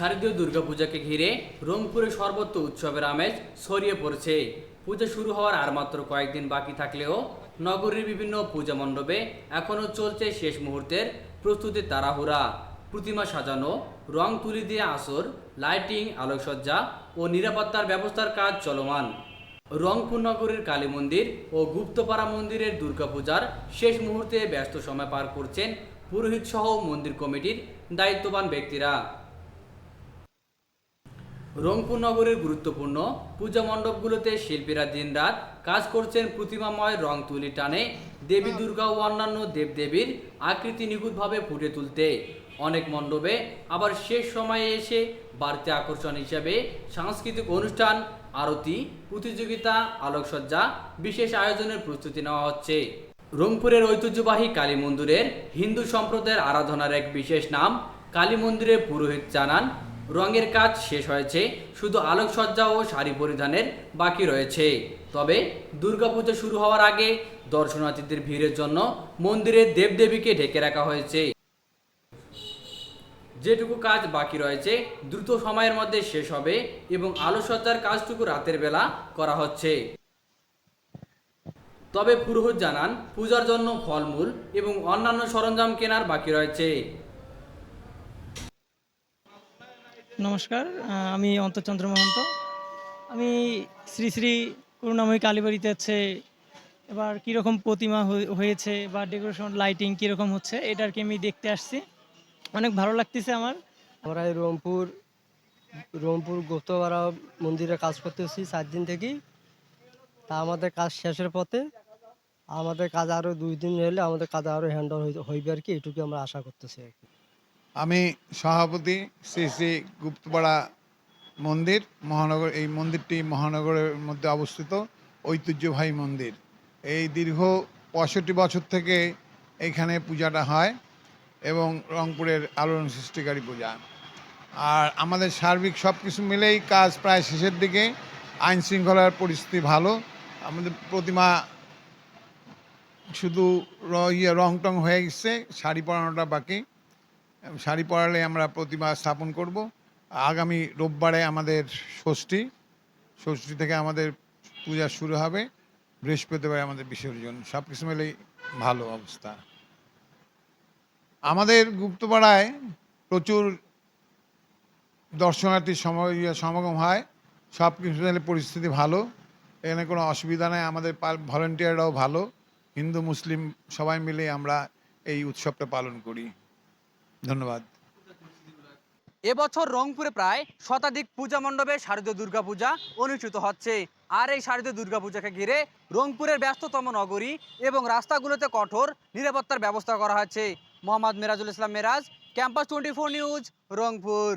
শারদীয় দুর্গাপূজাকে ঘিরে রংপুরে সর্বত্র উৎসবের আমেজ ছড়িয়ে পড়ছে। পূজা শুরু হওয়ার আর মাত্র কয়েকদিন বাকি থাকলেও নগরীর বিভিন্ন পূজা মণ্ডপে এখনও চলছে শেষ মুহূর্তের প্রস্তুতির তাড়াহুড়া। প্রতিমা সাজানো, রং তুলি দিয়ে আসর, লাইটিং, আলোকসজ্জা ও নিরাপত্তার ব্যবস্থার কাজ চলমান। রংপুর নগরের কালী মন্দির ও গুপ্তপাড়া মন্দিরের দুর্গাপূজার শেষ মুহূর্তে ব্যস্ত সময় পার করছেন পুরোহিত সহ মন্দির কমিটির দায়িত্ববান ব্যক্তিরা। রংপুর নগরের গুরুত্বপূর্ণ পূজা মণ্ডপগুলোতে শিল্পীরা দিনরাত কাজ করছেন প্রতিমাময় রং তুলি টানে দেবী দুর্গা ও অন্যান্য দেবদেবীর আকৃতি নিখুঁতভাবে ফুটে তুলতে। অনেক মণ্ডপে আবার শেষ সময়ে এসে বাড়তি আকর্ষণ হিসেবে সাংস্কৃতিক অনুষ্ঠান, আরতি, প্রতিযোগিতা, আলোকসজ্জা বিশেষ আয়োজনের প্রস্তুতি নেওয়া হচ্ছে। রংপুরের ঐতিহ্যবাহী কালী মন্দিরের হিন্দু সম্প্রদায়ের আরাধনার এক বিশেষ নাম কালী মন্দিরের পুরোহিত জানান রঙের কাজ শেষ হয়েছে, শুধু আলোকসজ্জা ও শাড়ি পরিধানের বাকি রয়েছে। তবে দুর্গাপূজা শুরু হওয়ার আগে দর্শনার্থীদের ভিড়ের জন্য মন্দিরের দেবদেবীকে ঢেকে রাখা হয়েছে। যেটুকু কাজ বাকি রয়েছে, দ্রুত সময়ের মধ্যে শেষ হবে এবং আলোকসজ্জার কাজটুকু রাতের বেলা করা হচ্ছে। তবে পুরোহিত জানান, পূজার জন্য ফলমূল এবং অন্যান্য সরঞ্জাম কেনার বাকি রয়েছে। নমস্কার আমি অন্তর্চন্দ্র মহন্ত। আমি শ্রী শ্রী করুণাময়ী কালীবাড়িতে হচ্ছে এবার কীরকম প্রতিমা হয়ে- হয়েছে বা ডেকোরেশন, লাইটিং কীরকম হচ্ছে এটা আর কি আমি দেখতে আসছি। অনেক ভালো লাগতেছে আমার। আমরা এই রংপুর রংপুর গুপ্তপাড়া মন্দিরে কাজ করতেছি চার দিন থেকেই। তা আমাদের কাজ শেষের পথে, আমাদের কাজ আরও দুই দিন হলে আমাদের কাজ আরও হ্যান্ডল হইবে আর কি এটুকু আমরা আশা করতেছি আর কি। আমি সভাপতি শ্রী শ্রী গুপ্তপাড়া মন্দির, মহানগর এই মন্দিরটি মহানগরের মধ্যে অবস্থিত, ঐতিহ্যবাহী মন্দির। এই দীর্ঘ পঁয়ষট্টি বছর থেকে এইখানে পূজাটা হয় এবং রংপুরের আলোড়ন সৃষ্টিকারী পূজা। আর আমাদের সার্বিক সব কিছু মিলেই কাজ প্রায় শেষের দিকে। আইন শৃঙ্খলার পরিস্থিতি ভালো। আমাদের প্রতিমা শুধু ইয়ে রং টং হয়ে গেছে, শাড়ি পরানোটা বাকি। শাড়ি পরালে আমরা প্রতিমা স্থাপন করব। আগামী রোববারে আমাদের ষষ্ঠী। ষষ্ঠী থেকে আমাদের পূজা শুরু হবে। বৃহস্পতিবার আমাদের বিসর্জন। সব কিছু মিলেই ভালো অবস্থা। আমাদের গুপ্তপাড়ায় প্রচুর দর্শনার্থীর ইয়ে সমাগম হয়। সব কিছু মিলে পরিস্থিতি ভালো। এখানে কোনো অসুবিধা নেই। আমাদের ভলেন্টিয়াররাও ভালো। হিন্দু, মুসলিম সবাই মিলে আমরা এই উৎসবটা পালন করি। ধন্যবাদ। এবছর রংপুরে প্রায় শতাধিক পূজা মণ্ডপে শারদীয় দুর্গাপূজা অনুষ্ঠিত হচ্ছে। আর এই শারদীয় দুর্গাপূজাকে ঘিরে রংপুরের ব্যস্ততম নগরী এবং রাস্তাগুলোতে কঠোর নিরাপত্তার ব্যবস্থা করা হয়েছে। Mohammad Mirajul Islam Meraj, campus twenty four news, Rangpur.